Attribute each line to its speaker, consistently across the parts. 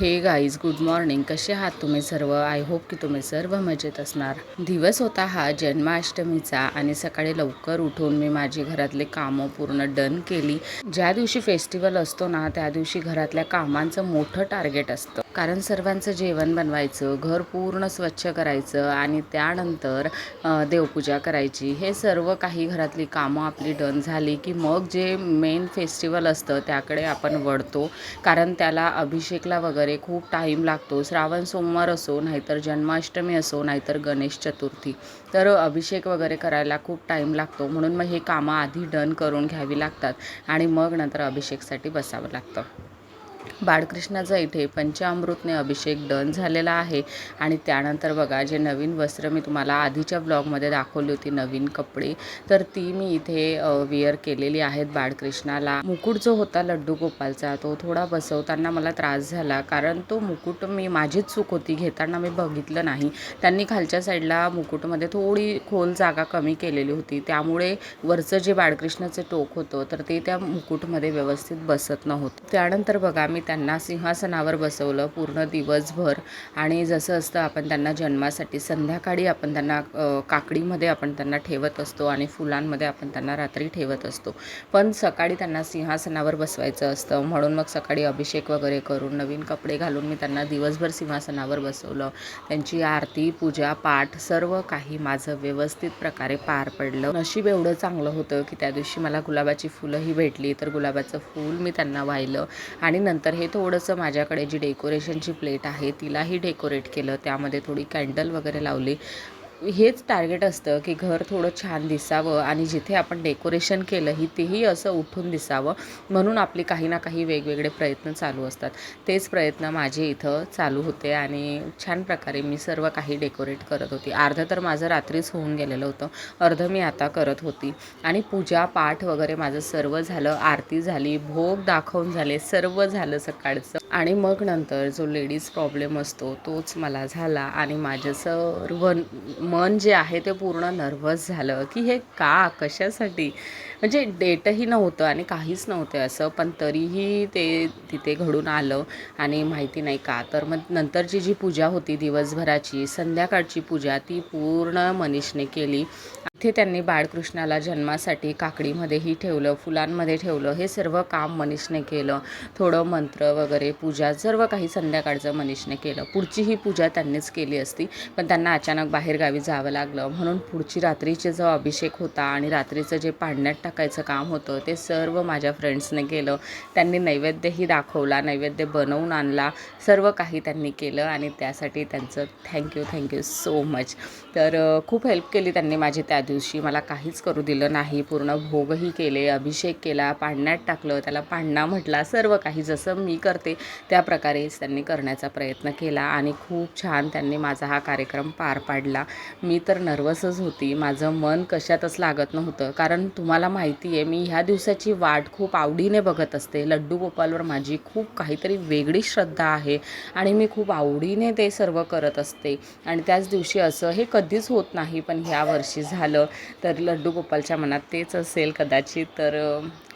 Speaker 1: हे guys good morning कसे आहात तुम्ही सर्व? आय होप की तुम्ही सर्व मजेत असणार. दिवस होता हा जन्माष्टमीचा आणि सकाळी लवकर उठून मी माझी घरातले कामं पूर्ण डन केली. ज्या दिवशी फेस्टिवल असतो ना त्या दिवशी घरातल्या कामांचं मोठं टार्गेट असतं. कारण सर्वांचं जेवण बनवायचं घर पूर्ण स्वच्छ करायचं आणि त्यानंतर देवपूजा करायची. हे सर्व काही घरातली कामं आपली डन झाली की मग जे मेन फेस्टिवल असतं त्याकडे आपण वळतो. कारण त्याला अभिषेकला वगैरे खूप टाईम लागतो. श्रावण सोमवार असो नाहीतर जन्माष्टमी असो नाहीतर गणेश चतुर्थी. तर अभिषेक वगैरे करायला खूप टाईम लागतो. म्हणून मग हे कामं आधी डन करून घ्यावी लागतात आणि मग नंतर अभिषेकसाठी बसावं लागतं. बाळकृष्णाचा इथे पंचामृतने अभिषेक डन झालेला आहे. आणि त्यानंतर बघा जे नवीन वस्त्र मी तुम्हाला आधीच्या ब्लॉगमध्ये दाखवली होती नवीन कपडे तर ती मी इथे विअर केलेली आहेत बाळकृष्णाला. मुकुट जो होता लड्डू गोपालचा तो थोडा बसवताना मला त्रास झाला कारण तो मुकुट मी माझीच चूक होती घेताना मी बघितलं नाही. त्यांनी खालच्या साईडला मुकुटमध्ये थोडी खोल जागा कमी केलेली होती त्यामुळे वरचं जे बाळकृष्णाचं टोक होतं तर ते त्या मुकुटमध्ये व्यवस्थित बसत नव्हतं. त्यानंतर बघा मी त्यांना सिंहासनावर बसवलं पूर्ण दिवसभर. आणि जसं असतं आपण त्यांना जन्मासाठी संध्याकाळी आपण त्यांना काकडीमध्ये आपण त्यांना ठेवत असतो आणि फुलांमध्ये आपण त्यांना रात्री ठेवत असतो. पण सकाळी त्यांना सिंहासनावर बसवायचं असतं. म्हणून मग सकाळी अभिषेक वगैरे करून नवीन कपडे घालून मी त्यांना दिवसभर सिंहासनावर बसवलं. त्यांची आरती पूजा पाठ सर्व काही माझं व्यवस्थित प्रकारे पार पडलं. नशीब एवढं चांगलं होतं की त्या दिवशी मला गुलाबाची फुलंही भेटली. तर गुलाबाचं फूल मी त्यांना वाहिलं. आणि नंतर हे थोडंसं माझ्याकडे जी डेकोरेशनची प्लेट आहे तिलाही डेकोरेट केलं. त्यामध्ये थोडी कॅन्डल वगैरे लावली. हेच टार्गेट असतं की घर थोडं छान दिसावं आणि जिथे आपण डेकोरेशन केलं ही तेही असं उठून दिसावं म्हणून आपली काही ना काही वेगवेगळे प्रयत्न चालू असतात. तेच प्रयत्न माझे इथं चालू होते आणि छान प्रकारे मी सर्व काही डेकोरेट करत होती. अर्धं तर माझं रात्रीच होऊन गेलेलं होतं. अर्धं मी आता करत होती. आणि पूजा पाठ वगैरे माझं सर्व झालं. आरती झाली भोग दाखवून झाले. सर्व झालं सकाळचं. आणि मग नंतर जो लेडीज प्रॉब्लेम असतो तोच मला झाला. आणि माझं सर्व मन जे आहे ते पूर्ण नर्वस झालं की हे का कशासाठी? म्हणजे डेटही नव्हतं आणि काहीच नव्हतं असं पण तरीही ते तिथे घडून आलं आणि माहिती नाही का. तर मग नंतरची जी पूजा होती दिवसभराची संध्याकाळची पूजा ती पूर्ण मनीषने केली. इथे त्यांनी बाळकृष्णाला जन्मासाठी काकडीमध्येही ठेवलं फुलांमध्ये ठेवलं. हे सर्व काम मनीषने केलं. थोडं मंत्र वगैरे पूजा सर्व काही संध्याकाळचं मनीषने केलं. पुढची ही पूजा त्यांनीच केली असती पण त्यांना अचानक बाहेरगावी जावं लागलं. म्हणून पुढची रात्रीचे जो अभिषेक होता आणि रात्रीचं जे पाडण्यात टाकायचं काम होतं ते सर्व माझ्या फ्रेंड्सने केलं. त्यांनी नैवेद्यही दाखवला नैवेद्य बनवून आणला सर्व काही त्यांनी केलं आणि त्यासाठी त्यांचं थँक्यू थँक्यू सो मच तर खूप हेल्प केली त्यांनी माझी त्या दिवशी मला काहीच करू दिलं नाही. पूर्ण भोगही केले अभिषेक केला पाण्यात टाकलं त्याला पाळणा म्हटला सर्व काही जसं मी करते त्या प्रकारेच त्यांनी करण्याचा प्रयत्न केला आणि खूप छान त्यांनी माझा हा कार्यक्रम पार पाडला. मी तर नर्वसच होती. माझं मन कशातच लागत नव्हतं. कारण तुम्हाला माहिती आहे मी ह्या दिवसाची वाट खूप आवडीने बघत असते. लड्डू गोपालवर माझी खूप काहीतरी वेगळी श्रद्धा आहे आणि मी खूप आवडीने ते सर्व करत असते. आणि त्याच दिवशी असं हे कधीच होत नाही पण ह्या वर्षी झालं. तर लड्डू गोपालच्या मनात तेच असेल कदाचित तर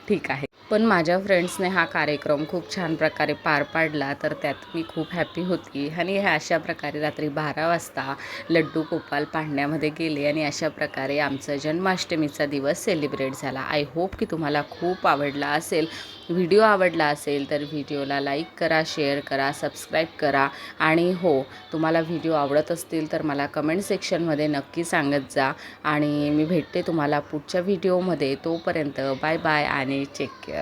Speaker 1: ठीक आहे. पण माझ्या फ्रेंड्सने हा कार्यक्रम खूप छान प्रकारे पार पाडला तर त्यात मी खूप हॅपी होती. आणि ह्या अशा प्रकारे रात्री बारा वाजता लड्डू गोपाल पाडण्यामध्ये गेले आणि अशा प्रकारे आमचा जन्माष्टमीचा दिवस सेलिब्रेट झाला. आय होप की तुम्हाला खूप आवडला असेल. व्हिडिओ आवडला असेल तर व्हिडिओला लाईक करा शेअर करा सबस्क्राईब करा. आणि हो तुम्हाला व्हिडिओ आवडत असतील तर मला कमेंट सेक्शनमध्ये नक्की सांगत जा. आणि मी भेटते तुम्हाला पुढच्या व्हिडिओमध्ये तोपर्यंत बाय बाय आणि टेक केअर